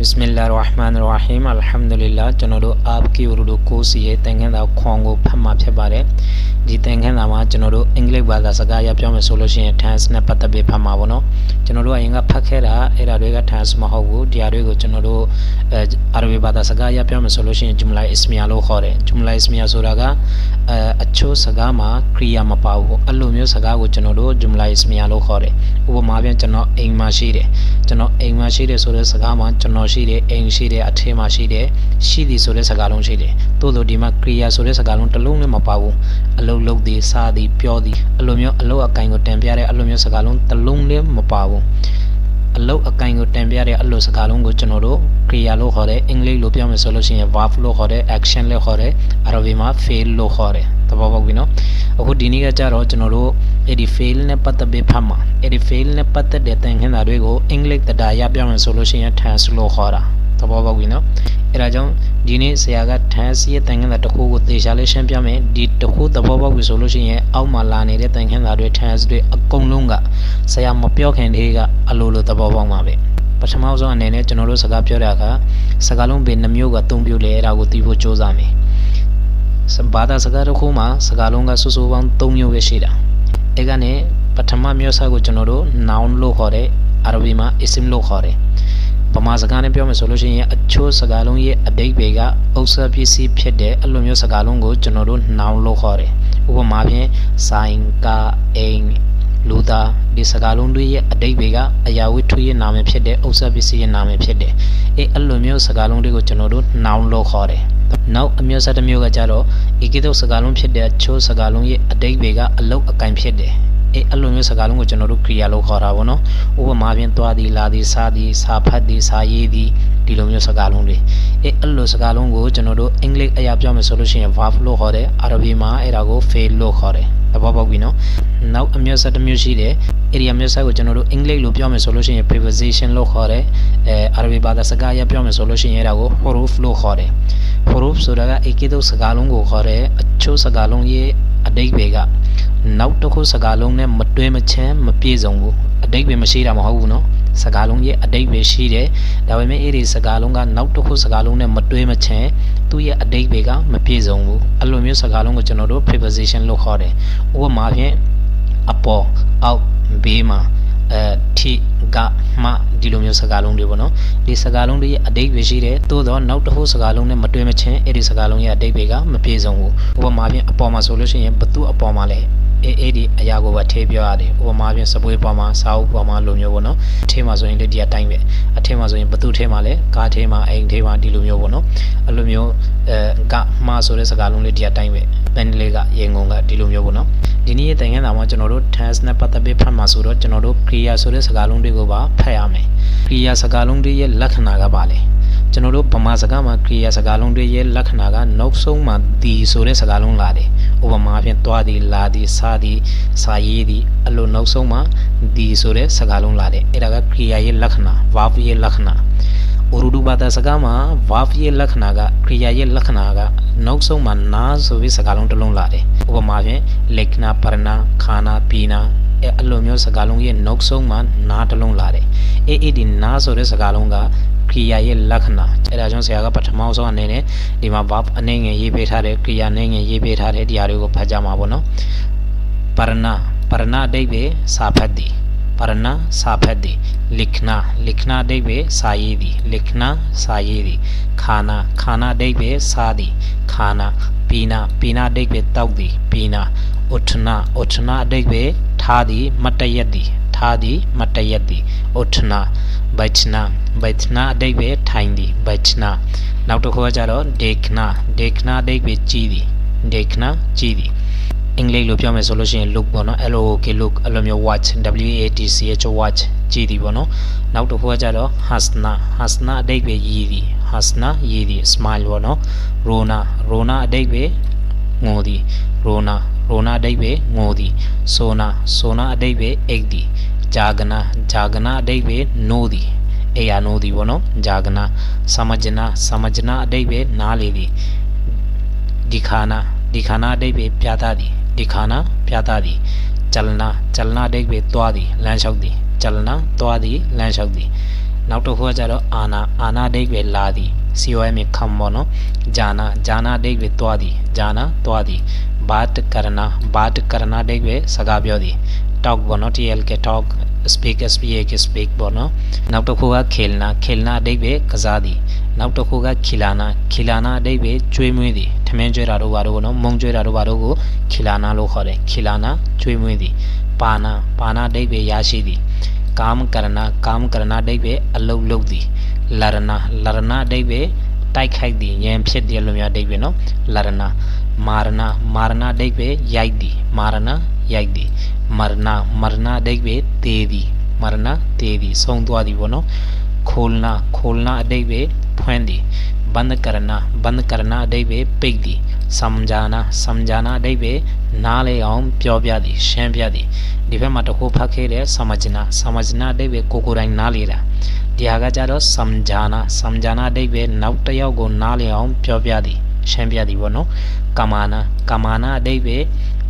Bismillahirrahmanirrahim Alhamdulillah ကျွန်တော်တို့ app ကီရိုလိုကိုစီရဲ့သင်ခန်းစာခွန်ကိုဖတ်မှာဖြစ်ပါတယ်ဒီသင်ခန်းစာမှာကျွန်တော်တို့အင်္ဂလိပ်ဘာသာစကားရပြောမယ်ဆိုလို့ရှိရင် tense နဲ့ပတ်သက်ပြီးဖတ်မှာပေါ့နော်ကျွန်တော်တို့အရင်ကဖတ်ခဲ့တာအဲ့ဒါတွေက tense မဟုတ်ဘူးဒီဟာတွေကိုကျွန်တော်တို့အဲအာရဗီဘာသာစကားရပြောမယ်ဆိုလို့ရှိရင် jumla ismiya လို့ခေါ်တယ် jumla ismiya ဆိုတာကအအချို့စကားမှာ kriya မပါဘူးအဲ့လိုမျိုးစကားကိုကျွန်တော်တို့ jumla ismiya လို့ခေါ်တယ်ဥပမာပြန်ကျွန်တော်အိမ်မှာရှိတယ်ကျွန်တော်အိမ်မှာရှိတယ်ဆိုတဲ့စကားမှာကျွန်တော်ရှိတယ်အိမ်ရှိတယ်အထင်းမှာရှိတယ်ရှိသည်ဆိုတဲ့စကားလုံးရှိတယ်သို့သောဒီမှာ kriya ဆိုတဲ့စကားလုံးတစ်လုံးလည်းမပါဘူးအလုတ်လုတ်သည်စားသည်ပြောသည်အဲ့လိုမျိုးအလုတ်အကင်ကိုတင်ပြတဲ့အဲ့လိုမျိုးစကားလုံးတစ်လုံးလည်းမပါဘူးအလုတ်အကင်ကိုတင်ပြတဲ့အလုတ်စကားလုံးကိုကျွန်တော်တို့ kriya လို့ခေါ်တယ်အင်္ဂလိပ်လိုပြောမယ်ဆိုလို့ရှိရင် verb လို့ခေါ်တယ် action လို့ခေါ်တယ်အာရဗီမှာ fail လို့ခေါ်တယ် သဘောပေါက်ပြီနော်အခုဒီနေ့ကကြတော့ကျွန်တော်တို့အဲ့ဒီ fail နဲ့ပတ်သက်ပြီးဖတ်မှာအဲ့ဒီ fail နဲ့ပတ်သက်တဲ့သင်ခန်းစာတွေကိုအင်္ဂလိပ်တရားရပြောမယ်ဆိုလို့ရှိရင် tense လို့ခေါ်တာသဘောပေါက်ပြီနော်အဲ့ဒါကြောင့်ဒီနေ့ဆရာက tense ရဲ့သင်ခန်းစာတစ်ခုကိုသေချာလေးရှင်းပြမယ်ဒီတစ်ခုသဘောပေါက်ပြီဆိုလို့ရှိရင်အောက်မှာလာနေတဲ့သင်ခန်းစာတွေ tense တွေအကုန်လုံးကဆရာမပြောခင်တည်းကအလိုလိုသဘောပေါက်မှာပဲပထမဆုံးအနေနဲ့ကျွန်တော်တို့စကားပြောတဲ့အခါစကားလုံးပေနှမျိုးကအသုံးပြုလဲအဲ့ဒါကိုသိဖို့စ조사မယ် ဘာသာစကားတစ်ခုမှာစကားလုံးကစုစုပေါင်း၃မျိုးပဲရှိတာအဲကနေပထမမျိုးစားကိုကျွန်တော်တို့ noun လို့ခေါ်တယ်အာရဗီမှာ ism လို့ခေါ်တယ်ဗမာစကားနဲ့ပြောမယ်ဆိုလို့ရှိရင်အချို့စကားလုံးရဲ့အတိတ်တွေကဥစ္စာပစ္စည်းဖြစ်တဲ့အဲ့လိုမျိုးစကားလုံးကိုကျွန်တော်တို့ noun လို့ခေါ်တယ်ဥပမာဖြင့်ဆိုင်ကားအိမ်လူသားဒီစကားလုံးတွေရဲ့အတိတ်တွေကအရာဝတ္ထုရဲ့နာမည်ဖြစ်တဲ့ဥစ္စာပစ္စည်းရဲ့နာမည်ဖြစ်တယ်အဲအဲ့လိုမျိုးစကားလုံးတွေကိုကျွန်တော်တို့ noun လို့ခေါ်တယ် နောက်အမျိုးအစားတစ်မျိုးကကြတော့ဧကိတုစကားလုံးဖြစ်တဲ့အချို့စကားလုံးရဲ့အတိတ်တွေကအလုတ်အကင်ဖြစ်တယ် အဲအဲ့လိုမျိုးစကားလုံးကိုကျွန်တော်တို့ kriya လို့ခေါ်တာပေါ့နော်ဥပမာဖြင့်သွားသည်လာသည်စားသည်စားဖတ်သည်စားရေးသည်ဒီလိုမျိုးစကားလုံးတွေအဲအဲ့လိုစကားလုံးကိုကျွန်တော်တို့အင်္ဂလိပ်အရာပြောမယ်ဆိုလို့ရှိရင် verb လို့ခေါ်တယ်အာရဗီမှာအဲ့ဒါကို fail လို့ခေါ်တယ်သဘောပေါက်ပြီနော်နောက်အမျိုးအစားတစ်မျိုးရှိတယ်အဲ့ဒီအမျိုးအစားကိုကျွန်တော်တို့အင်္ဂလိပ်လိုပြောမယ်ဆိုလို့ရှိရင် preposition လို့ခေါ်တယ်အဲအာရဗီဘာသာစကားအရပြောမယ်ဆိုလို့ရှိရင်အဲ့ဒါကို huruf လို့ခေါ်တယ် huruf ဆိုတာကဧကိတုစကားလုံးကိုခေါ်တယ်အချို့စကားလုံးရဲ့ အတိတ်တွေကနောက်တစ်ခုစကားလုံးနဲ့မတွဲမချမ်းမပြည့်စုံဘူးအတိတ်ပဲမရှိတာမဟုတ်ဘူးနော်စကားလုံးရဲ့အတိတ်ပဲရှိတယ်ဒါပေမဲ့အဲ့ဒီစကားလုံးကနောက်တစ်ခုစကားလုံးနဲ့မတွဲမချမ်းသူ့ရဲ့အတိတ်ပဲကမပြည့်စုံဘူးအဲ့လိုမျိုးစကားလုံးကိုကျွန်တော်တို့ preposition လို့ခေါ်တယ်ဥပမာဖြင့်အပေါ်အောက်ဘေးမှာ အဲထိကမှဒီလိုမျိုးစကားလုံးတွေပေါ့နော်ဒီစကားလုံးတွေရဲ့အတိတ်ပဲရှိတယ်သို့တော့နောက်တစ်ခုစကားလုံးနဲ့မတွဲမချင်းအဲ့ဒီစကားလုံးရဲ့အတိတ်ပဲကမပြည့်စုံဘူးဥပမာဖြင့်အပေါ်မှာဆိုလို့ရှိရင်ဘသူအပေါ်မှာလဲ အေးအေးဒီအရာကိုပဲထေးပြောရတယ်ဥပမာဖြင့်စပွေးပေါ်မှာစာအုပ်ပေါ်မှာလိုမျိုးပေါ့နော်အထင်းမှာဆိုရင်လည်းဒီအတိုင်းပဲအထင်းမှာဆိုရင်ဘသူထဲမှာလဲကားထဲမှာအိမ်ထဲမှာဒီလိုမျိုးပေါ့နော်အဲ့လိုမျိုးအဲကမှားဆိုတဲ့စကားလုံးလေးဒီအတိုင်းပဲပန်လေးကရေငုံကဒီလိုမျိုးပေါ့နော်ဒီနေ့ရဲ့တိုင်ခန်းစာမှာကျွန်တော်တို့ tense နဲ့ပတ်သက်ပြီးဖတ်မှာဆိုတော့ကျွန်တော်တို့ kriya ဆိုတဲ့စကားလုံးတွေကိုပါဖတ်ရမယ် kriya စကားလုံးတွေရဲ့လက္ခဏာကပါလေ ကျွန်တော်တို့ဗမာစကားမှာ kriya စကားလုံးတွေရဲ့လက္ခဏာကနောက်ဆုံးမှာဒီဆိုတဲ့စကားလုံးလာတယ်ဥပမာဖြင့်သွားသည်လာသည်စားသည်စာရေးသည်အဲ့လိုနောက်ဆုံးမှာဒီဆိုတဲ့စကားလုံးလာတယ်အဲ့ဒါက kriya ရဲ့လက္ခဏာ verb ရဲ့လက္ခဏာဥရဒူဘာသာစကားမှာ verb ရဲ့လက္ခဏာက kriya ရဲ့လက္ခဏာကနောက်ဆုံးမှာနာဆိုပြီးစကားလုံးတစ်လုံးလာတယ်ဥပမာဖြင့်လက္ခဏာပရဏခါနာပီနာအဲအလိုမျိုးစကားလုံးရဲ့နောက်ဆုံးမှာနာတစ်လုံးလာတယ်အေးအေးဒီနာဆိုတဲ့စကားလုံးက ကရိယာရဲ့လက္ခဏာအဲဒါကြောင့်ဆရာကပထမဆုံးအနေနဲ့ဒီမှာ verb အနေငယ်ရေးပေးထားတယ်ကရိယာအနေငယ်ရေးပေးထားတဲ့တရားတွေကိုဖတ်ကြမှာပေါ့နော်ပရဏပရဏအတိတ်ပဲစာဖတ်သည်ပရဏစာဖတ်သည်လိခနာလိခနာအတိတ်ပဲစာရေးသည်လိခနာစာရေးသည်ခာနာခာနာအတိတ်ပဲစာသည်ခာနာပီနာပီနာအတိတ်ပဲတောက်သည်ပီနာဥထနာဥထနာအတိတ်ပဲထားသည်မတရက်သည်ထားသည်မတရက်သည်ဥထနာ ဘိုက်နာဘိုက်နာအတိတ်ပဲထိုင်သည်ဘိုက်နာနောက်တစ်ခုကကြတော့ဒေခနာဒေခနာအတိတ်ပဲကြီးသည်ဒေခနာကြီးသည်အင်္ဂလိပ်လိုပြောမယ်ဆိုလို့ရှိရင် look ပေါ့နော် L O K look အဲ့လိုမျိုး watch W A T C H watch ကြည့်သည်ပေါ့နော်နောက်တစ်ခုကကြတော့ hasna hasna အတိတ်ပဲရည်သည် hasna ရည်သည် smile ပေါ့နော် rona rona အတိတ်ပဲငိုသည် rona rona အတိတ်ပဲငိုသည် sona sona အတိတ်ပဲအိတ်သည် jagana jagana အတိတ်ပဲနိုးသည်အေယာနိုးသည်ပေါ့နော် jagana samajna samajna အတိတ်ပဲနားလေသည်ဒီခါနာဒီခါနာအတိတ်ပဲပြသသည်ဒီခါနာပြသသည်ကျလနာကျလနာအတိတ်ပဲသွားသည်လမ်းလျှောက်သည်ကျလနာသွားသည်လမ်းလျှောက်သည်နောက်တစ်ခုကကြတော့အာနာအာနာဒိတ်ပဲလာသည် COM ခံပေါ့နော်ဂျာနာဂျာနာဒိတ်ပဲသွားသည်ဂျာနာသွားသည်ဘာတကရနာဘာတကရနာဒိတ်ပဲစကားပြောသည် talk ပေါ့နော် TL က talk speak SPA က speak ပေါ့နော်နောက်တစ်ခုက khelna khelna အဓိပ္ပာယ်ကစားသည်နောက်တစ်ခုက khilana khilana အဓိပ္ပာယ်ကျွေးမွေးသည်ထမင်းကျွေးတာတို့ဘာတို့နော်မုံကျွေးတာတို့ဘာတို့ကို khilana လို့ခေါ်တယ် khilana ကျွေးမွေးသည်ပါနာပါနာအဓိပ္ပာယ်ရရှိသည်ကာမကရဏကာမကရဏအဓိပ္ပာယ်အလုတ်လုတ်သည်လရဏလရဏအဓိပ္ပာယ်တိုက်ခိုက်သည်ဉာဏ်ဖြစ်တယ်လို့များအဓိပ္ပာယ်နော်လရဏမာရဏမာရဏအဓိပ္ပာယ်ရိုက်သည်မာရဏရိုက်သည် မရဏမရဏအဓိပ္ပာယ်သေသည်မရဏသေသည်ဆုံးသွားသည်ပေါ့နော်ခိုလနာခိုလနာအဓိပ္ပာယ်ဖွင့်သည်ဘန္ဒကရဏဘန္ဒကရဏအဓိပ္ပာယ်ပိတ်သည်စမ်ဂျာနာစမ်ဂျာနာအဓိပ္ပာယ်နားလေအောင်ပြောပြသည်ရှင်းပြသည်ဒီဘက်မှာတစ်ခုဖတ်ခဲ့တဲ့စမဂျနာစမဂျနာအဓိပ္ပာယ်ကိုကိုယ်တိုင်နားလေတာဒီဟာကကြတော့စမ်ဂျာနာစမ်ဂျာနာအဓိပ္ပာယ်နောက်တစ်ယောက်ကိုနားလေအောင်ပြောပြသည်ရှင်းပြသည်ပေါ့နော်ကမာနာကမာနာအဓိပ္ပာယ်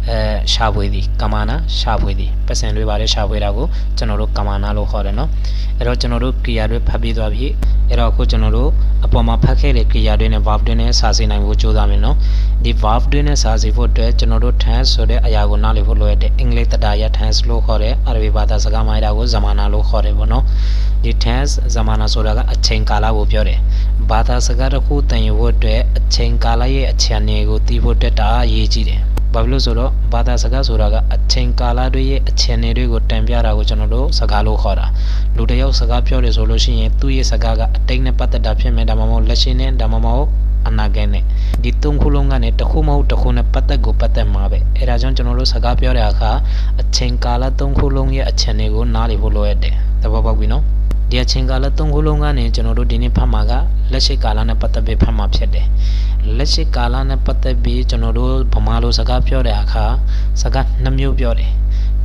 အဲရှာဖွေသည်ကမာနာရှာဖွေသည်ပတ်စံတွေပါတယ်ရှာဖွေတာကိုကျွန်တော်တို့ကမာနာလို့ခေါ်တယ်နော်အဲ့တော့ကျွန်တော်တို့ क्रिया တွေဖတ်ပြီးသွားပြီအဲ့တော့အခုကျွန်တော်တို့အပေါ်မှာဖတ်ခဲ့တဲ့ क्रिया တွေနဲ့ verb တွေနဲ့စာစီနိုင်ဖို့ကြိုးစားမယ်နော်ဒီ verb တွေနဲ့စာစီဖို့အတွက်ကျွန်တော်တို့ tense ဆိုတဲ့အရာကိုနားလည်ဖို့လိုရတဲ့အင်္ဂလိပ်တတာရ tense လို့ခေါ်တယ်အာရဗီဘာသာစကားမှာအဲ့ဒါကို zamana လို့ခေါ်တယ်ပေါ့နော်ဒီ tense zamana ဆိုတာကအချိန်ကာလကိုပြောတယ်ဘာသာစကားတစ်ခုတန်ယူဖို့အတွက်အချိန်ကာလရဲ့အခြေအနေကိုသိဖို့အတွက်ဒါအရေးကြီးတယ် ဘာဖြစ်လို့ဆိုတော့ဘာသာစကားဆိုတာကအချိန်ကာလတွေရဲ့အခြေအနေတွေကိုတန်ပြတာကိုကျွန်တော်တို့စကားလို့ခေါ်တာလူတစ်ယောက်စကားပြောတယ်ဆိုလို့ရှိရင်သူ့ရဲ့စကားကအတိတ်နဲ့ပတ်သက်တာဖြစ်မယ်ဒါမှမဟုတ်လက်ရှိနဲ့ဒါမှမဟုတ်အနာဂတ်နဲ့ဒီသုံးခုလုံးကနေတစ်ခုမဟုတ်တစ်ခုနဲ့ပတ်သက်ကိုပတ်သက်မှာပဲအဲဒါကြောင့်ကျွန်တော်တို့စကားပြောတဲ့အခါအချိန်ကာလသုံးခုလုံးရဲ့အခြေအနေကိုနားလည်ဖို့လိုရတယ်သဘောပေါက်ပြီနော် ဒီအချိန်ကာလသုံးခုလုံးကနေကျွန်တော်တို့ဒီနေ့ဖတ်မှာကလက်ရှိကာလနဲ့ပတ်သက်ပြီးဖတ်မှာဖြစ်တယ်လက်ရှိကာလနဲ့ပတ်သက်ပြီးကျွန်တော်တို့ဗမာလိုစကားပြောတဲ့အခါစကားနှစ်မျိုးပြောတယ်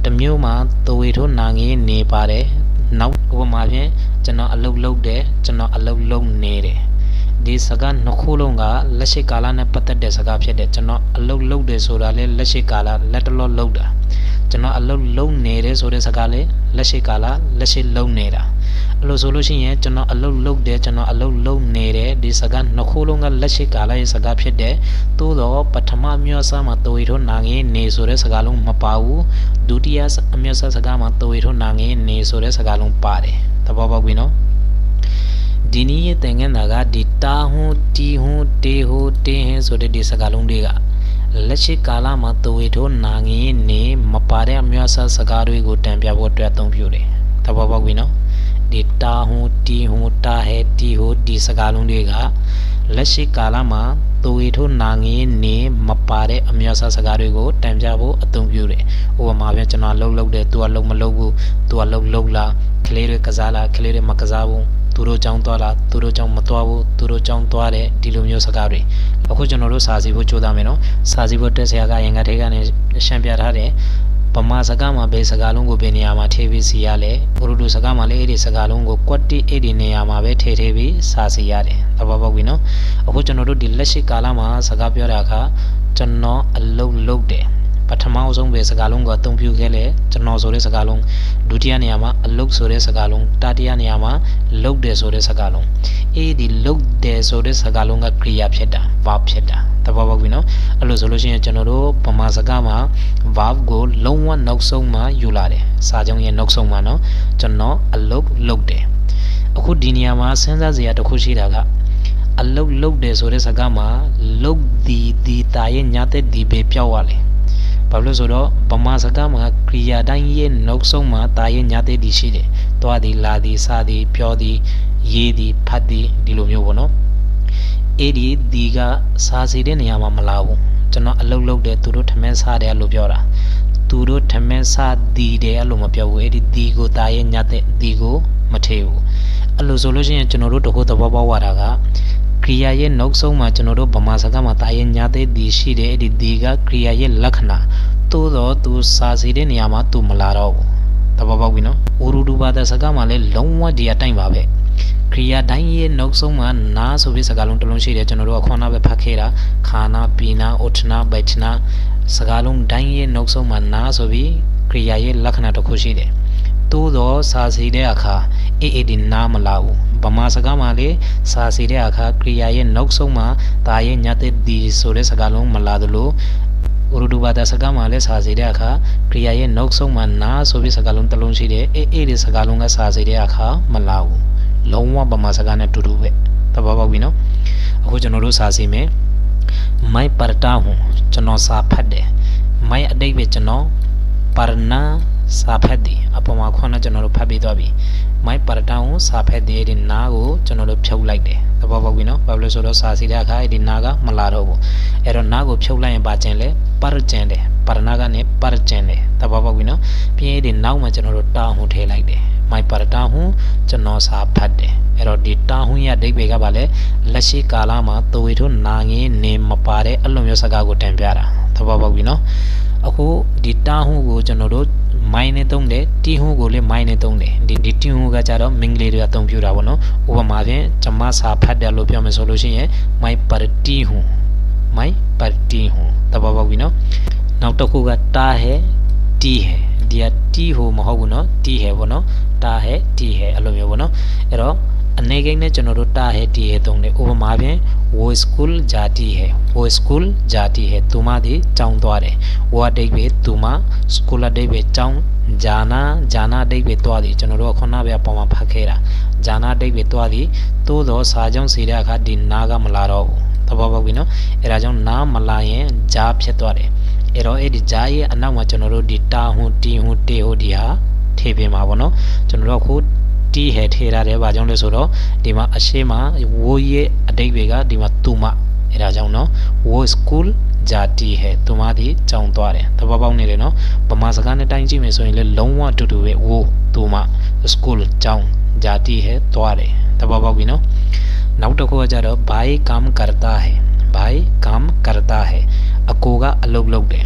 တစ်မျိုးမှာတဝေထိုးနာငေးနေပါတယ်နောက်ဥပမာဖြင့်ကျွန်တော်အလုပ်လုပ်တယ်ကျွန်တော်အလုပ်လုပ်နေတယ်ဒီစကားနှစ်ခုလုံးကလက်ရှိကာလနဲ့ပတ်သက်တဲ့စကားဖြစ်တယ်ကျွန်တော်အလုပ်လုပ်တယ်ဆိုတာလေလက်ရှိကာလလက်တလောလုပ်တာကျွန်တော်အလုပ်လုပ်နေတယ်ဆိုတဲ့စကားလေလက်ရှိကာလလက်ရှိလုပ်နေတာ အဲ့လိုဆိုလို့ရှိရင်ကျွန်တော်အလုပ်လုပ်တယ်ကျွန်တော်အလုပ်လုပ်နေတယ်ဒီစကားနှစ်ခုလုံးကလက်ရှိကာလရဲ့စကားဖြစ်တယ်သို့တော့ပထမမျိုးစားမှာတဝေထုနာငင်းနေဆိုတဲ့စကားလုံးမပါဘူးဒုတိယအမျိုးစားစကားမှာတဝေထုနာငင်းနေဆိုတဲ့စကားလုံးပါတယ်သဘောပေါက်ပြီနော်ဒီနည်းရဲ့သင်ခန်းတာကဒီတာဟွန်းတီဟွန်းတေဟိုတင်းဟင်းဆိုတဲ့ဒီစကားလုံးတွေကလက်ရှိကာလမှာတဝေထိုးနာငင်းနေမပါတဲ့အမျိုးအစားစကားတွေကိုတံပြဖို့အတွက်အသုံးပြုတယ်သဘောပေါက်ပြီနော် ဒီတာဟွန်းတီဟွန်းတာဟဲတီဟိုဒီစကားလုံးတွေကလက်ရှိကာလမှာတဝေထိုးနာငင်းနေမပါတဲ့အမျိုးအစားစကားတွေကိုတံပြဖို့အသုံးပြုတယ်ဥပမာပြကျွန်တော်လှုပ်လှုပ်တယ်သူကလှုပ်မလှုပ်ဘူးသူကလှုပ်လှုပ်လားကလေးတွေကစားလားကလေးတွေမကစားဘူးသူတို့ကြောင်းသွားလားသူတို့ကြောင်းမသွားဘူးသူတို့ကြောင်းသွားတယ်ဒီလိုမျိုးစကားတွေအခုကျွန်တော်တို့စာစီဖို့ကြိုးစားမယ်နော်စာစီဖို့တက်ဆရာကရင်ကထဲကနေရှင်းပြထားတယ် ဗမာစကားမှာဘယ်စကားလုံးကိုဘယ်နေရာမှာထည့်ပြီးစီရလဲဥရုဒုစကားမှာလည်းအဲ့ဒီစကားလုံးကိုကွက်တိအဲ့ဒီနေရာမှာပဲထည့်ထည့်ပြီးစာစီရတယ်သဘောပေါက်ပြီနော်အခုကျွန်တော်တို့ဒီလက်ရှိကာလမှာစကားပြောတဲ့အခါကျွန်တော်အလုပ်လုပ်တယ်ပထမအဆုံးပဲစကားလုံးကအသုံးပြုခဲ့လေကျွန်တော်ဆိုတဲ့စကားလုံးဒုတိယနေရာမှာအလုတ်ဆိုတဲ့စကားလုံးတတိယနေရာမှာလုတ်တယ်ဆိုတဲ့စကားလုံးအေးဒီလုတ်တယ်ဆိုတဲ့စကားလုံးက क्रिया ဖြစ်တာ verb ဖြစ်တာ သဘောပေါက်ပြီနော်အဲ့လိုဆိုလို့ရှိရင်ကျွန်တော်တို့ဗမာစကားမှာ verb ကိုလုံးဝနောက်ဆုံးမှယူလာတယ်စာကြောင်းရဲ့နောက်ဆုံးမှနော်ကျွန်တော်အလုတ်လုတ်တယ်အခုဒီနေရာမှာစဉ်းစားစရာတစ်ခုရှိတာကအလုတ်လုတ်တယ်ဆိုတဲ့စကားမှာလုတ်ဒီဒီတာရဲ့ညာတဲ့ဒီပဲပြောက်သွားတယ်ဘာလို့ဆိုတော့ဗမာစကားမှာကရိယာတိုင်းရဲ့နောက်ဆုံးမှာတာရဲ့ညာတဲ့ဒီရှိတယ်။သွားသည်လာသည်စသည်ပြောသည်ရေးသည်ဖတ်သည်ဒီလိုမျိုးပေါ့နော်။ အဲ့ဒီဒီကစားစီတဲ့နေရာမှာမလာဘူး။ကျွန်တော်အလုတ်လုတ်တယ်သူတို့ထမင်းစားတယ်လို့ပြောတာ။သူတို့ထမင်းစားသည်တယ်အဲ့လိုမပြောဘူး။အဲ့ဒီဒီကိုတာရဲ့ညာတဲ့ဒီကိုမထေဘူး။အဲ့လိုဆိုလို့ရှိရင်ကျွန်တော်တို့တခုသဘောပေါက်ရတာကကရိယာရဲ့နောက်ဆုံးမှာကျွန်တော်တို့ဗမာစကားမှာတာရဲ့ညာတဲ့ဒီရှိတယ်အဲ့ဒီဒီကကရိယာရဲ့လက္ခဏာသို့တော့သူစာစီတဲ့နေရာမှာသူမလာတော့ဘူးသဘောပေါက်ပြီနော်ဥရုဒုဘာသာစကားမှာလည်းလုံးဝဒီအတိုင်းပါပဲ ကရိယာတိုင်းရဲ့နောက်ဆုံးမှာနာဆိုပြီးစကားလုံးတစ်လုံးရှိတယ်ကျွန်တော်တို့ကခေါနာပဲဖတ်ခဲ့တာခါနာပီနာဥထနာဘိုက်နာစကားလုံးတိုင်းရဲ့နောက်ဆုံးမှာနာဆိုပြီးကရိယာရဲ့လက္ခဏာတစ်ခုရှိတယ်သို့တော့စာစီတဲ့အခါအေးအေးဒီနားမလာဘူးဗမာစကားမှာလေစာစီတဲ့အခါကရိယာရဲ့နောက်ဆုံးမှာဒါရဲ့ညတဲ့ဒီဆိုတဲ့စကားလုံးမလာသလိုဥရဒူဘာသာစကားမှာလည်းစာစီတဲ့အခါကရိယာရဲ့နောက်ဆုံးမှာနာဆိုပြီးစကားလုံးတစ်လုံးရှိတယ်အေးအေးဒီစကားလုံးကစာစီတဲ့အခါမလာဘူး လုံးဝဗမာစကားနဲ့တူတူပဲသဘောပေါက်ပြီနော်အခုကျွန်တော်တို့စာစီမယ်မိုက်ပါတာဟွန်ကျွန်တော်စာဖတ်တယ်မိုက်အတိတ်ပဲကျွန်တော်ပါရနာစာဖတ်တယ်အပေါ်မှာခေါင်းနဲ့ကျွန်တော်တို့ဖတ်ပြီးသွားပြီမိုက်ပါတာဟွန်စာဖတ်တယ်ဒီနားကိုကျွန်တော်တို့ဖြုတ်လိုက်တယ်သဘောပေါက်ပြီနော်ဘာလို့လဲဆိုတော့စာစီတဲ့အခါဒီနားကမလာတော့ဘူးအဲ့တော့နားကိုဖြုတ်လိုက်ရင်ပါကျင်လဲပါရကျင်တယ်ပါရနာကနေပါရကျင်တယ်သဘောပေါက်ပြီနော်ပြီးရင်ဒီနောက်မှာကျွန်တော်တို့တာဟွန်ထည့်လိုက်တယ် မိုက်ပါတာဟွန်ကျွန်တော်စာဖတ်တယ်အဲ့တော့ဒီတာဟွန်ရဲ့အဓိပ္ပာယ်ကဘာလဲလက်ရှိကာလမှာသွေထုနာငင်းနေမပါတဲ့အလွန်မျိုးစကားကိုတင်ပြတာသဘောပေါက်ပြီနော်အခုဒီတာဟွန်ကိုကျွန်တော်တို့မိုင်းနဲ့သုံးတယ်တီဟွန်ကိုလည်းမိုင်းနဲ့သုံးတယ်ဒီဒီတီဟွန်ကကြတော့မင်္ဂလိတွေအသုံးပြုတာပေါ့နော်ဥပမာဖြင့်ကျမစာဖတ်တယ်လို့ပြောမယ်ဆိုလို့ရှိရင်မိုင်ပါတီဟွန်မိုင်ပါတီဟွန်သဘောပေါက်ပြီနော်နောက်တစ်ခုကတာဟဲတီဟဲ ဒီကတီဟိုမဟုတ်ဘူးเนาะတီဟဲပေါ့เนาะတာဟဲတီဟဲအဲ့လိုမျိုးပေါ့เนาะအဲ့တော့အနေကိန်းနဲ့ကျွန်တော်တို့တာဟဲတီဟဲသုံးတယ်ဥပမာဖြင့် wo school ဂျာတီဟဲ wo school ဂျာတီဟဲသူမဒီကျောင်းသွားတယ် wo အတိတ်ပဲသူမ school အတိတ်ပဲကျောင်းဂျာနာဂျာနာအတိတ်ပဲသွားတယ်ကျွန်တော်တို့ကခုနကပုံမှာဖတ်ခဲ့တာဂျာနာအတိတ်ပဲသွားတယ်သို့တော့စာကြောင်းစီတဲ့အခါဒီနာကမလာတော့ဘူးသဘောပေါက်ပြီနော်အဲဒါကြောင့်နာမလာရင်ဂျာဖြစ်သွားတယ် အဲ့တော့အဲ့ဒီဂျာရဲ့အနောက်မှာကျွန်တော်တို့ဒီတာဟွန်တီဟွန်တေဟိုဒီဟာထည့်ပေးမှာပေါ့နော်ကျွန်တော်တို့ခုတီဟဲထည့်ရတယ်ဘာကြောင့်လဲဆိုတော့ဒီမှာအရှိမဝိုးရဲ့အတိတ်တွေကဒီမှာသူမအဲ့ဒါကြောင့်နော်ဝိုး school ဂျာတီဟဲသူမဒီကြောင်းသွားတယ်သဘောပေါက်နေတယ်နော်ဗမာစကားနဲ့တိုင်းကြည့်မယ်ဆိုရင်လည်းလုံးဝအတူတူပဲဝိုးသူမ school ကြောင်းဂျာတီဟဲသွားတယ်သဘောပေါက်ပြီနော်နောက်တစ်ခုကကြတော့ bhai kam karta hai bhai kam karta hai အကိုကအလုတ်လုတ်တယ်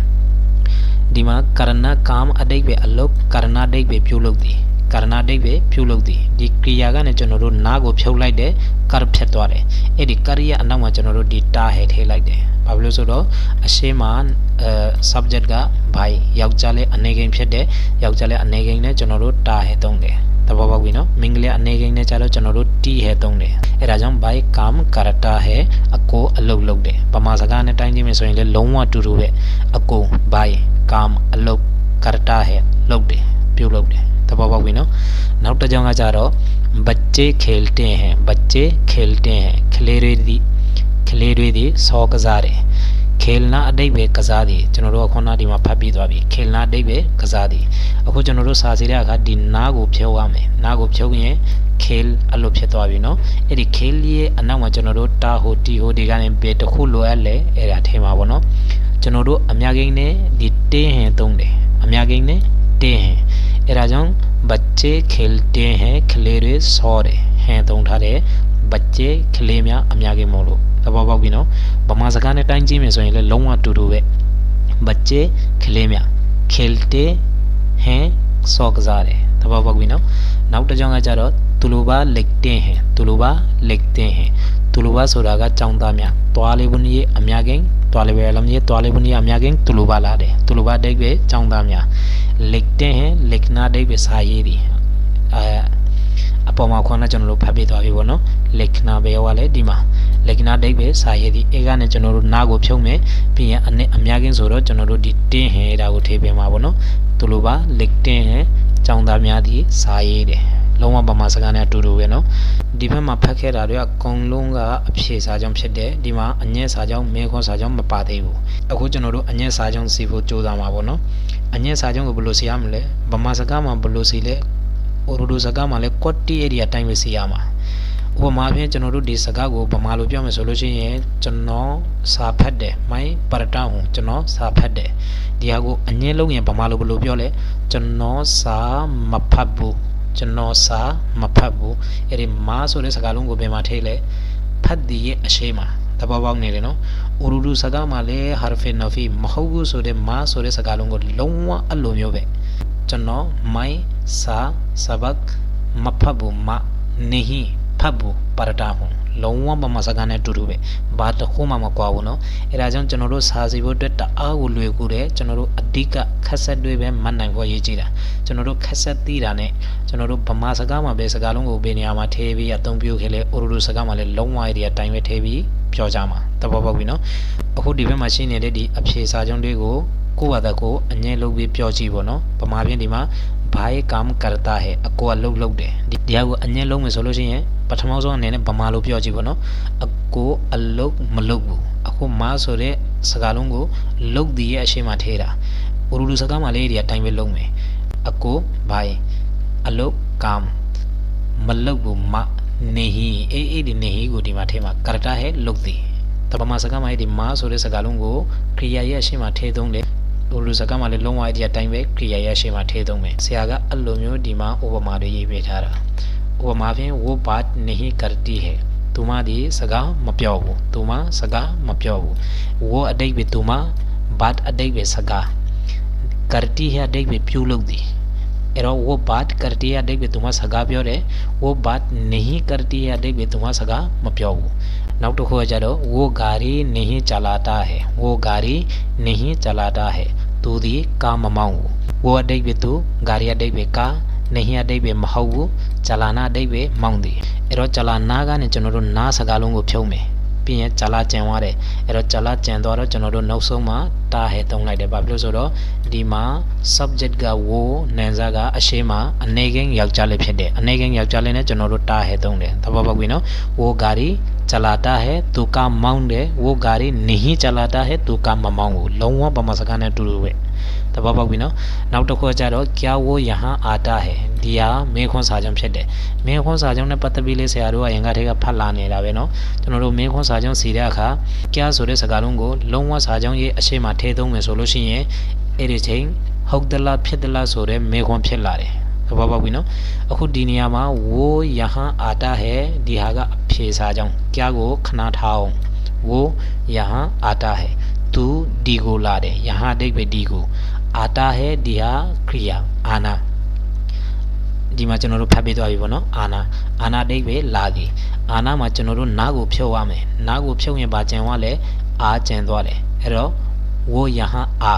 ဒီမှာကရဏကာမအတိတ်ပဲအလုတ်ကရဏအတိတ်ပဲပြုလုပ်သည်ကရဏအတိတ်ပဲပြုလုပ်သည်ဒီကရိယာကနေကျွန်တော်တို့နားကိုဖြုတ်လိုက်တယ်ကရဖြတ်သွားတယ်အဲ့ဒီကရိယာအနောက်မှာကျွန်တော်တို့ဒီတာဟဲထည့်လိုက်တယ်ဘာဖြစ်လို့ဆိုတော့အရှိမအဲ subject က by ယောက်ျားလေးအနေကိန်းဖြစ်တဲ့ယောက်ျားလေးအနေကိန်းနဲ့ကျွန်တော်တို့တာဟဲသုံးတယ် သဘောပေါက်ပြီနော်မင်္ဂလာအနေကိန်းနဲ့ကြတော့ကျွန်တော်တို့တီဟဲသုံးတယ်အဲဒါကြောင့် by kam karata ဟဲအကိုအလုတ်လုတ်တယ်ဗမာစကားနဲ့တိုင်းကြည့်မယ်ဆိုရင်လည်းလုံးဝတူတူပဲအကို by kam အလုတ် karata ဟဲလုတ်တယ်ပြုတ်လုတ်တယ်သဘောပေါက်ပြီနော်နောက်တစ်ကြောင်းကကြတော့ बच्चे खेलते हैं बच्चे खेलते हैं ကလေးတွေဒီကလေးတွေဒီစောကစားတယ် ခေလနာအတိတ်ပဲကစားသည်ကျွန်တော်တို့ကခုနဒီမှာဖတ်ပြီးသွားပြီခေလနာအတိတ်ပဲကစားသည်အခုကျွန်တော်တို့စာစီတဲ့အခါဒီနားကိုဖြုတ်ရမယ်နားကိုဖြုတ်ရင်ခေလအဲ့လိုဖြစ်သွားပြီเนาะအဲ့ဒီခေလရဲ့အနောက်မှာကျွန်တော်တို့တာဟိုတီဟိုဒီကနေဘယ်တစ်ခုလိုအပ်လဲအဲ့ဒါထဲမှာပေါ့เนาะကျွန်တော်တို့အများကိန်းနဲ့ဒီတင်းဟင်သုံးတယ်အများကိန်းနဲ့တင်းဟင်အဲ့ဒါကြောင့် बच्चे खेलते हैं ကလေးတွေစောတယ် ဟန်သုံးထားတယ် बच्चे ကလေးများအများကြီးမို့လို့သဘောပေါက်ပြီနော်ဗမာစကားနဲ့တိုင်းကြည့်မယ်ဆိုရင်လည်းလုံးဝတူတူပဲ बच्चे ကလေးများ खेलते हैं စောကစားတယ်သဘောပေါက်ပြီနော်နောက်တစ်ကြောင်းကကြတော့သူလိုပါ लिखते हैं သူလိုပါ लिखते हैं သူလိုပါဆိုတာကចောင်းသားများတွားလေးဘုန်းကြီးအများကြီးတွားလေးပဲလမ်းကြီးတွားလေးဘုန်းကြီးအများကြီးသူလိုပါလာတယ်သူလိုပါတိတ်ပဲចောင်းသားများ लिखते हैं लिखना တိတ်ပဲစာရေးသည် အပေါ်မှာခွန်းနဲ့ကျွန်တော်တို့ဖတ်ပြသွားပြီပေါ့နော်လက်ခဏဘယ်ရောကလဲဒီမှာလက်ခဏဒိတ်ပဲစာရည်ဒီအေကနဲ့ကျွန်တော်တို့နာကိုဖြုံးမယ်ပြီးရင်အနဲ့အများကင်းဆိုတော့ကျွန်တော်တို့ဒီတင်းဟဲဒါကိုထည့်ပေးမှာပေါ့နော်သူလိုပါလက်တင်းဟဲចောင်းသားများဒီစာရည်တယ်လုံးဝပမာစကားနဲ့အတူတူပဲเนาะဒီဘက်မှာဖတ်ခဲ့တာတွေကအကုန်လုံးကအဖြေစာကြောင့်ဖြစ်တယ်ဒီမှာအငဲ့စာကြောင့်မဲခွန်စာကြောင့်မပါသေးဘူးအခုကျွန်တော်တို့အငဲ့စာကြောင့်စီဖို့ကြိုးစားမှာပေါ့เนาะအငဲ့စာကြောင့်ကိုဘယ်လိုစီရမလဲပမာစကားမှာဘယ်လိုစီလဲ အိုရူဒူစကားမှာလဲကွတ်တီအေရီယာတိုင်းပဲစီရမှာဥပမာဖြင့်ကျွန်တော်တို့ဒီစကားကိုဗမာလိုပြောမယ်ဆိုလို့ရှိရင်ကျွန်တော်စာဖတ်တယ်မိုင်းပရတာဟုကျွန်တော်စာဖတ်တယ်ဒီဟာကိုအငင်းလုံးရင်ဗမာလိုဘယ်လိုပြောလဲကျွန်တော်စာမဖတ်ဘူးကျွန်တော်စာမဖတ်ဘူးအဲ့ဒီမာဆိုတဲ့စကားလုံးကိုဘယ်မှာထိလဲဖတ်ဒီရဲ့အရှိမှာသဘောပေါက်နေတယ်နော်ဥရူဒူစကားမှာလည်းဟာဖီနဖီမဟုတ်ဘူးဆိုတဲ့မာဆိုတဲ့စကားလုံးကိုလုံးဝအလိုမျိုးပဲကျွန်တော်မိုင်း စာစဘက်မဖတ်ဘူးမနေဟိဖတ်ဘူးပါရတာဘူးလုံးဝဗမာစကားနဲ့အတူတူပဲဘာတစ်ခုမှမကွာဘူးနော်အဲဒါကြောင့်ကျွန်တော်တို့စာစီဖို့အတွက်တအားကိုလွယ်ကူတယ်ကျွန်တော်တို့အဓိကခက်ဆက်တွေပဲမှတ်နိုင်ဖို့ရည်ကြည်တာကျွန်တော်တို့ခက်ဆက်သိတာနဲ့ကျွန်တော်တို့ဗမာစကားမှာပဲစကားလုံးကိုဘယ်နေရာမှာထည့်ပြီးအသုံးပြုခဲ့လဲအိုရိုရိုစကားမှာလည်းလုံးဝအဲဒီအတိုင်းပဲထည့်ပြီးပြောကြမှာတဘောပေါက်ပြီနော်အခုဒီဘက်မှာရှိနေတဲ့ဒီအဖြေစာချုပ်တွေကိုကိုယ့်ဘာသာကိုအငဲလုပ်ပြီးပြောကြည့်ပေါ့နော်ဗမာပြည်ဒီမှာ ဘာယကမ်ကရတာဟဲအကိုကလှုပ်လှုပ်တယ်ဒီဟာကိုအငြင်းလုံးမယ်ဆိုလို့ရှိရင်ပထမဆုံးအနေနဲ့ဗမာလိုပြောကြည့်ပေါ့နော်အကိုအလုတ်မလုတ်ဘူးအခုမားဆိုတဲ့စကားလုံးကိုလုတ်ဒီရဲ့အရှိမထဲတာဥရူလူစကားမှာလေးတွေအတိုင်းပဲလုံးမယ်အကိုဘာယအလုတ်ကမ်မလုတ်ဘူးမနေဟီအေးအေးဒီနေဟီကိုဒီမှာထဲမှာကရတာဟဲလုတ်ဒီတပမာစကားမှာဒီမားဆိုတဲ့စကားလုံးကိုခရီးရဲ့အရှိမထဲသုံးတ ယ်ဟိုလူစကားမှာလည်းလုံးဝအဲ့ဒီအတိုင်းပဲခရီးရဲ့အရှိမထဲသုံးမယ်ဆရာကအဲ့လိုမျိုးဒီမှာဥပမာတွေရေးပေးထားတာဥပမာဖြင့် वो बात नहीं करती है သူမဒီစကားမပြောဘူးသူမစကားမပြောဘူး वो အတိတ်ပဲသူမ बात အတိတ်ပဲစကား करती है အတိတ်ပဲပြုလုပ်သည်အဲ့တော့ वो बात करती है အတိတ်ပဲသူမစကားပြောတယ် वो बात नहीं करती है အတိတ်ပဲသူမစကားမပြောဘူးနောက်တစ်ခုကကြတော့ वो गाड़ी नहीं चलाता है वो गाड़ी नहीं चलाता है သူသည်ကားမမောင်းဘူးဝေါ်အတိတ်ပဲသူဂါရီအတိတ်ပဲကားနေဟိအတိတ်ပဲမဟုတ်ဘူးဂျလာနာအတိတ်ပဲမောင်းသည်အဲ့တော့ဂျလာနာကနေကျွန်တော်တို့နားစကားလုံးကိုဖြုံးမယ် ပြီးရင်ဂျလာကျန်သွားတယ်အဲ့တော့ဂျလာကျန်သွားတော့ကျွန်တော်တို့နောက်ဆုံးမှာတာဟဲသုံးလိုက်တယ်ဘာဖြစ်လို့ဆိုတော့ဒီမှာ subject က wo နန်စာကအရှိမအနေကင်းယောက်ျားလေးဖြစ်တယ်အနေကင်းယောက်ျားလေးနဲ့ကျွန်တော်တို့တာဟဲသုံးတယ်သဘောပေါက်ပြီနော် wo ဂါရီ चलाता है तू का माउंट है वो गाड़ी नहीं चलाता है तू का ममाऊं လုံးဝဗမာစကားနဲ့အတူတူပဲတ ဘောပေါက်ပြီနော်နောက်တစ်ခုကကြတော့ကြာဝယဟအာတဟေဒီဟာမင်းခွန်းစာချုပ်ဖြစ်တယ်မင်းခွန်းစာချုပ်နဲ့ပတ်သက်ပြီးလေးဆရာတို့ကရင်ကထဲကဖတ်လာနေတာပဲနော်ကျွန်တော်တို့မင်းခွန်းစာချုပ်စီတဲ့အခါကြာဆိုတဲ့စကားလုံးကိုလုံးဝစာချုပ်ရဲ့အရှိမထည့်သုံးမယ်ဆိုလို့ရှိရင်အဲ့ဒီချိန်ဟုတ်သလားဖြစ်သလားဆိုတဲ့မင်းခွန်းဖြစ်လာတယ်သဘောပေါက်ပြီနော်အခုဒီနေရာမှာဝိုးယဟန်အာတဟဲဒီဟာကအဖြေစာကြောင်းကြာကိုခဏထားအောင်ဝိုးယဟန်အာတဟဲသူဒီကိုလာတယ်ယဟန်အတိတ်ပဲဒီကို အာတာဟဲဒီဟာခရိယာအာနာဒီမှာကျွန်တော်တို့ဖတ်ပေးသွားပြီပေါ့နော်အာနာအာနာအဓိပ္ပာယ်လာသည်အာနာမှာကျွန်တော်တို့နားကိုဖြုတ်ရမယ်နားကိုဖြုတ်ရင်ပါကျန်သွားလဲအာကျန်သွားတယ်အဲ့တော့ဝိုးယဟန်အာ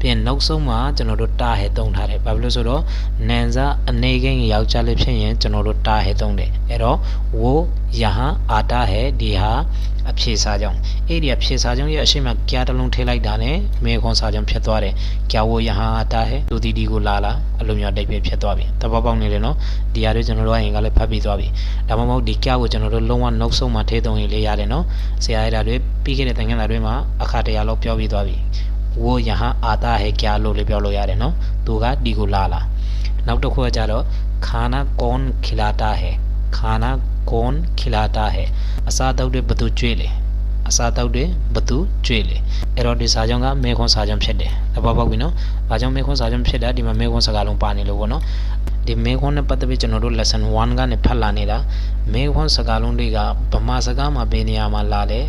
ပြန်နောက်ဆုံးမှာကျွန်တော်တို့တာဟဲသုံးထားတယ်ဘာဖြစ်လို့ဆိုတော့နန်စာအနေကိန်းယောက်ျားလေးဖြစ်ရင်ကျွန်တော်တို့တာဟဲသုံးတယ်အဲ့တော့ဝိုယဟန်အာတာဟဲဒီဟာအဖြေစာကြောင့်အဲ့ဒီအဖြေစာကြောင့်ရဲ့အရှိမကြတလုံးထိလိုက်တာနဲ့မေခွန်စာကြောင့်ဖြစ်သွားတယ်ကြာဝိုယဟန်အာတာဟဲသူတီတီကိုလာလာအလိုမျိုးတိတ်ပြဖြစ်သွားပြီတဘောပေါက်နေတယ်နော်ဒီဟာတွေကျွန်တော်တို့အရင်ကလည်းဖတ်ပြီးသွားပြီဒါမှမဟုတ်ဒီကြောက်ကိုကျွန်တော်တို့လုံးဝနှုတ်ဆုံးမှထိသုံးရင်လေးရတယ်နော်ဆရာရတာတွေပြီးခဲ့တဲ့တန်ခင်းတာတွေမှာအခါတရာလောက်ပြောပြီးသွားပြီ वो यहाँ आता है क्या လို့လည်းပြောလို့ရတယ်နော်သူကဒီကိုလာလာနောက်တစ်ခုကကြတော့ खाना कौन खिलाता है खाना कौन खिलाता है အစားတောက်တွေဘသူကျွေးလဲအစားတောက်တွေဘသူကျွေးလဲအဲ့တော့ဒီစာကြောင်းကမေခွန်းစာကြောင်းဖြစ်တယ်တဘောပေါက်ပြီနော်ဘာကြောင့်မေခွန်းစာကြောင်းဖြစ်တာဒီမှာမေခွန်းစကားလုံးပါနေလို့ပေါ့နော်ဒီမေခွန်းနဲ့ပတ်သက်ပြီးကျွန်တော်တို့ lesson 1ကနေဖတ်လာနေတာမေခွန်းစကားလုံးတွေကဗမာစကားမှာဘယ်နေရာမှာလာလဲ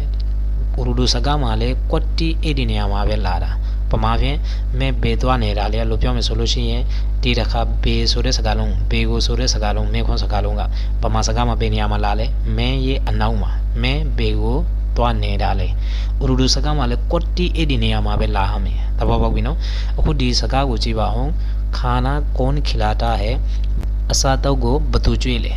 ဥရဒူစကားမှာလည်းကွက်တီအဲ့ဒီနေရာမှာပဲလာတာပမာဖြင့်မဲဘေသွားနေတာလေလို့ပြောမယ်ဆိုလို့ရှိရင်ဒီတစ်ခါဘေဆိုတဲ့စကားလုံးဘေကိုဆိုတဲ့စကားလုံးမဲခွန်းစကားလုံးကပမာစကားမှာဘယ်နေရာမှာလာလဲမဲရဲ့အနောက်မှာမဲဘေကိုသွားနေတာလေဥရဒူစကားမှာလည်းကွက်တီအဲ့ဒီနေရာမှာပဲလာဟမယ်သဘောပေါက်ပြီနော်အခုဒီစကားကိုကြည့်ပါအောင်ခါနာကွန်ခီလာတာဟဲအစာတော့ကိုဘသူကျွေးလဲ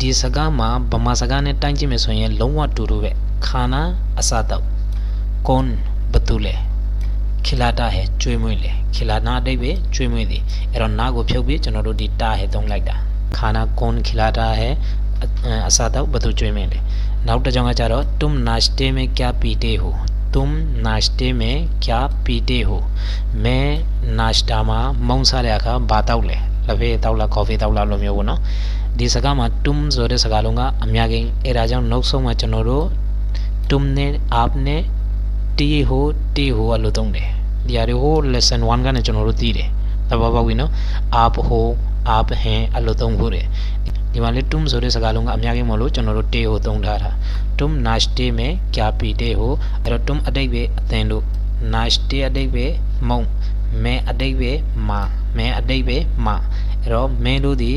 ဒီစကားမှာဗမာစကားနဲ့တိုင်းကြည့်မယ်ဆိုရင်လုံးဝတူတူပဲ खाना असादव। कौन बतूले? खिलाता है चुईमुले खिलाना देवे चुईमुदी एरो ना गुफेबी चनोरो दीता है दोंग लाइदा खाना कौन खिलाता है असादव? बतू चुईमेले नाउट जाऊँगा चारो, तुम नाश्ते में क्या पीते हो? तुम नाश्ते में क्या पीते हो? मैं नाश्ता मा मौसाले आखा बाताउले। लवे ताउला, कॉफ़ी ताउला लोमियो बोनो दी सगा मा तुम जोरे सगा लूँगा। अम्यागे, ए राजा नौ सौ मा चनोरो နော်ဒီစကားမှာ tum ဆိုတဲ့စကားလုံးကအများကြီးအဲ့ဒါကြောင့်နောက်ဆုံးမှာကျွန်တော်တို့ tum နဲ့ aap နဲ့ ti ho ti ho အလို့သုံးတယ်ဒီဟာတွေဟို lesson 1ကနေကျွန်တော်တို့သိတယ်သဘောပေါက်ပြီနော် aap ho aap hain အလို့သုံးဖို့တယ်ဒီမှာလေ tum ဆိုတဲ့စကားလုံးကအများကြီးမလို့ကျွန်တော်တို့ te ho သုံးထားတာ tum nashte mein kya pite ho အဲ့တော့ tum အတိတ်ပဲအသင်တို့ nashte အတိတ်ပဲမုံမဲအတိတ်ပဲမာမဲအတိတ်ပဲမာအဲ့တော့မင်းတို့ဒီ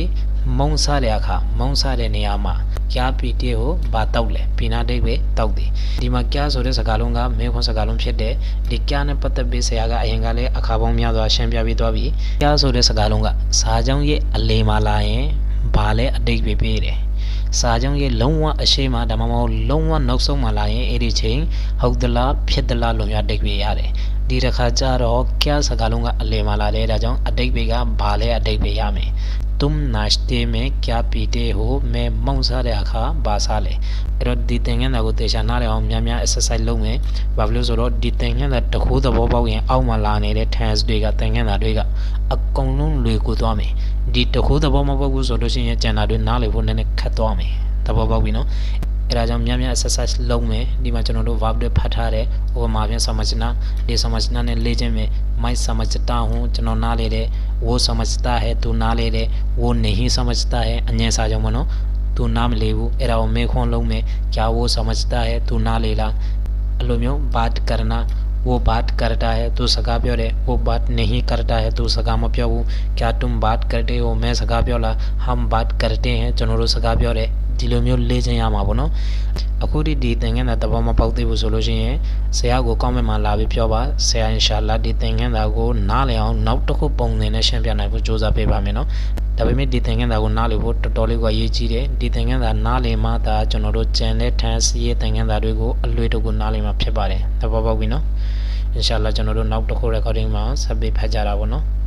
မုံစားတဲ့အခါမုံစားတဲ့နေရာမှာ ကြာပီတေကိုဘာတောက်လဲဘီနာဒိတ်ပဲတောက်တယ်ဒီမှာကြာဆိုတဲ့စကားလုံးကမဲခွန်းစကားလုံးဖြစ်တယ်ဒီကြာနဲ့ပတ်သက်ပြီးဆရာကအရင်ကလည်းအခါပေါင်းများစွာရှင်းပြပေးသွားပြီကြာဆိုတဲ့စကားလုံးကစာကြောင်းရဲ့အလေမှာလာရင်ဘာလဲအတိတ်ပဲပေးတယ်စာကြောင်းရဲ့လုံးဝအရှိမဒါမှမဟုတ်လုံးဝနောက်ဆုံးမှလာရင်အဲ့ဒီချိန်ဟုတ်သလားဖြစ်သလားလို့များတိတ်ပြရတယ်ဒီတစ်ခါကျတော့ကျစကားလုံးကအလေမှာလာတယ်ဒါကြောင့်အတိတ်ပဲကဘာလဲအတိတ်ပဲရမယ် तुम नाश्ते में क्या पीते हो मैं မောင်စားတဲ့အခါဘာစားလဲအဲ့တော့ဒီသင်ခန်းစာကိုတေချာနားလည်အောင်များများ exercise လုပ်မယ်ဘာဖြစ်လို့ဆိုတော့ဒီသင်ခန်းစာတစ်ခုသဘောပေါက်ရင်အောက်မှာလာနေတဲ့ tense တွေကသင်ခန်းစာတွေကအကုန်လုံးလွေကိုသွားမယ်ဒီတစ်ခုသဘောမပေါက်ဘူးဆိုလို့ရှိရင်ကျန်တာတွေနားလည်ဖို့နည်းနည်းခက်သွားမယ်သဘောပေါက်ပြီနော် राजा म्याम्या एसएसएस लौ में दिमा चनोडो वाबडे वो माव्या समझना ये समझना ने लेजे में मैं समझता हूँ चनो ना ले रे, वो समझता है, तू ना ले रे, वो नहीं समझता है, अन्य साजो मनो, तू नाम लेवू एरा वो मैं खोन लौ में क्या वो समझता है, तू ना ले। ला अलोम्यो, बात करना, वो बात करता है तू सगा प्यो रे वो बात नहीं करता है, तू सगा म क्या तुम बात करते हो मैं सगा प्योला हम बात करते हैं चनोरो सगा प्यो रे ဒီလိုမျိုးလေ့ကျင့်ရမှာပေါ့နော်အခုဒီဒီသင်ခန်းစာတဘောမပေါက်သေးဘူးဆိုလို့ရှိရင်ဆရာကိုကောင်းမဲ့မှာလာပြီးပြောပါဆရာအင်ရှာလာဒီသင်ခန်းစာကိုနားလည်အောင်နောက်တစ်ခုပုံသင်နဲ့ရှင်းပြနိုင်ဖို့ကြိုးစားပေးပါမယ်နော်ဒါပေမဲ့ဒီသင်ခန်းစာကိုနားလည်ဖို့တော်တော်လေးကအရေးကြီးတယ်ဒီသင်ခန်းစာနားလည်မှသာကျွန်တော်တို့ကျန်တဲ့ထန်းစီရဲ့သင်ခန်းစာတွေကိုအလွယ်တကူနားလည်မှာဖြစ်ပါတယ်သဘောပေါက်ပြီနော်အင်ရှာလာကျွန်တော်တို့နောက်တစ်ခု recording မှာဆက်ပြီးဖတ်ကြတာပေါ့နော်